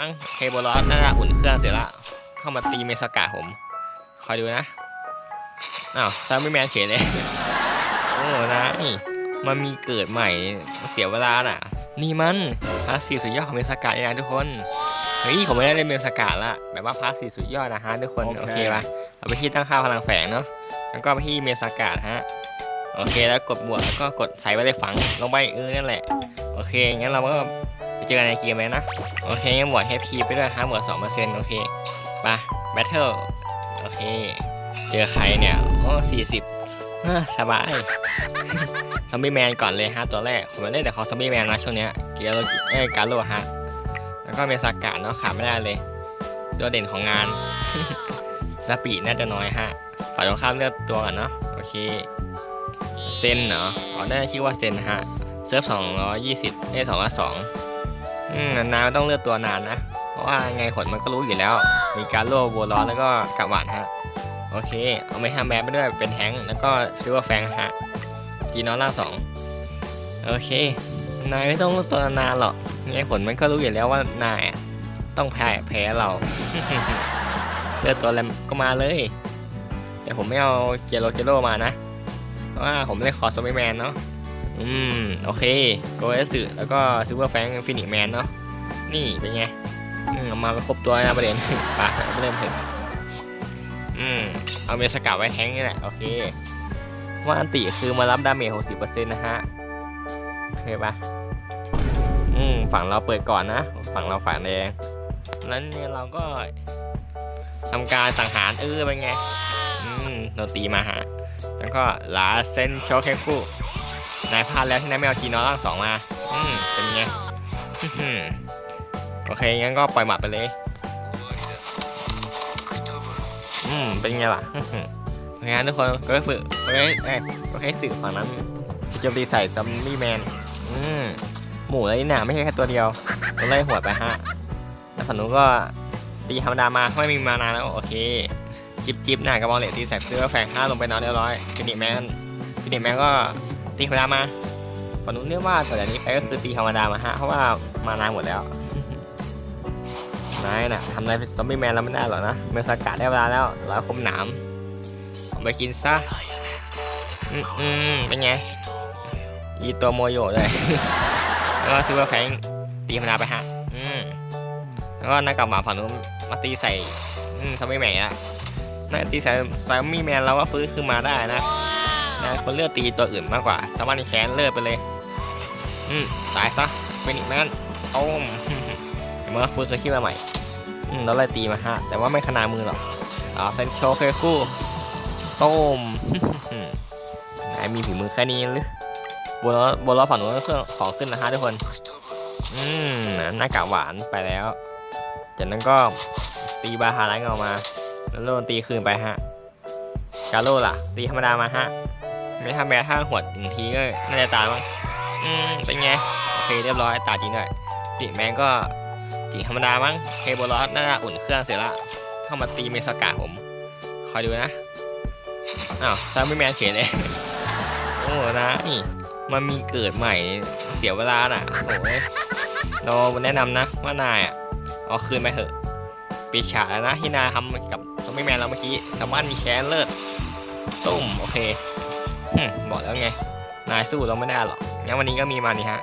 มั้งเคโบลอสน่าจะอุ่นเครื่องเสร็จละเข้ามาตีเมสกาผม คอยดูนะ อ้าวซามิแมนเฉยเลย โอ้นะมันมีเกิดใหม่เสียเวลาน่ะ นี่มันพาร์ทสซีฟสุดยอดของเมสกาเองนะทุกคน เฮ้ยผมไม่ได้เล่นเมสกาละแบบว่าพาร์ทสซีฟสุดยอดนะฮะทุกคน โอเคปะเอาไปที่ตั้งค่าพลังแฝงเนาะ แล้วก็ไปที่เมสกาฮะโอเคแล้วกดบวกแล้วก็กดใส่ไว้ในฝังลงไปเออนั่นแหละ โอเคงั้นเราก็ ไปเจอกันในเกมเลยนะ โอเคงั้นบวกให้พีไปด้วยฮะบวกสองเปอร์เซ็นต์โอเคไปแบทเทิลโอเค เจอใครเนี่ย โอ้สี่สิบสบาย ซอมบี้แมนก่อนเลยฮะตัวแรก ผมไม่เล่นแต่ขาซอมบี้แมนนะช่วงเนี้ยเกียร์โลจิเอ้การโลฮะ แล้วก็เมสากาเนาะขาดไม่ได้เลย ตัวเด่นของงานสปีดน่าจะน้อยฮะฝ่ายตรงข้ามเลือกตัวกันเนาะโอเค เซนเนาะอ๋อน่าจะชื่อว่าเซนฮะ เซิร์ฟสองร้อยยี่สิบเอ้สองร้อยสอง อืมนานๆต้องเลือกตัวนานนะ เพราะว่าไงขนมันก็รู้อยู่แล้ว มีการโล่บัวร้อนแล้วก็กะหวานฮะ โอเค เอาไม่ทำแบบไปด้วยเป็นแฮงแล้วก็ซิลเวอร์แฟงฮะจีนอนล่างสองโอเค นายไม่ต้องเลือกตัวนานหรอกไงผลมันก็รู้อยู่แล้วว่านายอต้องแพ้แพ้เราเลือกตัวอะไรก็มาเลย แต่ผมไม่เอาเจโรเจโรมานะ เพราะว่าผมเล่นคอร์สโซมิแมนเนาะ อืม โอเคโกเอสึแล้วก็ซิลเวอร์แฟงฟินิกแมนเนาะนี่เป็นไงอืมเอามาเป็นครบตัวนะประเด็นปะเริ่มเถอะอืม เอาเมสกัดไว้แทงนี่แหละ โอเคว่าอันติคือมารับดาเมจ60%นะฮะ โอเคปะอืม ฝั่งเราเปิดก่อนนะ ฝั่งเราฝั่งแดงนั้นเนี่เราก็ทำการสังหารเออเป็นไง อืมโดนตีมาฮะ แล้วก็ลาเซนโชเคฟู นายพลาดแล้วที่นายไม่เอาจีนอร่างสองมา อืมเป็นไงโอเค งั้นก็ปล่อยหมัดไปเลย อืม เป็นไงล่ะโอเคงั้นทุกคนก็ให้ฝึกก็ให้เอ้ยก็ให้สื่อฝั่งนั้นโจมตีใส่ซัมมี่แมน อืม หมูเลยนี่นะไม่ใช่แค่ตัวเดียวเราไล่หัวไปฮะ แล้วฝั่งนู้นก็ตีธรรมดามาไม่มีมานานแล้ว โอเค จิบจิบหน้ากระบอกเหล็กตีใส่เสื้อแฝงห้าลงไปนอนเรียบร้อยฟินิแมนฟินิแมนก็ ตีธรรมดามาฝั่งนู้นเรียกว่าต่อจากนี้ไปก็คือตีธรรมดามาฮะเพราะว่ามานานหมดแล้วนายน่ะทำอะไรซอมบี้แมนแล้วไม่ได้หรอกนะเมื่อสกัดได้เวลาแล้วแล้วคมหนามเอาไปกินซะอืมเป็นไงอีตัวโมโยเลยแล้วก็ซิลเวอร์แฟงตีธรรมดาไปฮะอืมแล้วก็นักกลับมาฝั่งนู้นมาตีใส่ซอมบี้แมนอะน่าตีใส่ซอมบี้แมนเราก็ฟื้นขึ้นมาได้นะ นะคนเลือกตีตัวอื่นมากกว่าสามารถแขนเลือกไปเลย อืมตายซะเป็นอีกแมนโอ้มเดี๋ยวมาฟื้นคืนขึ้มาใหม่ อืมแล้วไล่ตีมาฮะ แต่ว่าไม่ขนาดมือหรอกอ๋อเซนโชเคคู่ต้มนายมีฝีมือแค่นี้หรือบนล้อบนล้อฝั่งนู้นก็เครื่องของขึ้นนะฮะทุกคน อืมหน้ากากหวานไปแล้ว จากนั้นก็ตีบาฮาไลท์ออกมา แล้วโดนตีคืนไปฮะ กาโร่ล่ะ ตีธรรมดามาฮะ ไม่ทำแม้ถ้าหวดหนึ่งทีก็น่าจะตายมั้งอืมเป็นไงโอเคเรียบร้อยตายจริงด้วยติแมงก็จีธรรมดามั้งเคโบลอสน่าจะอุ่นเครื่องเสร็จละเข้ามาตีเมสกาผมคอยดูนะอ้าวซามิแมนเฉยเลยโอ้นะนี่มันมีเกิดใหม่เสียเวลาน่ะโอ้ยเราแนะนำนะว่านายอะเอาคืนไปเถอะปีฉาแล้วนะที่นายทำกับซอมบี้แมนเราเมื่อกี้สามารถมีแค้นเลิศตุ้มโอเค บอกแล้วไง นายสู้เราไม่ได้หรอกงั้นวันนี้ก็มีมานี่ฮะ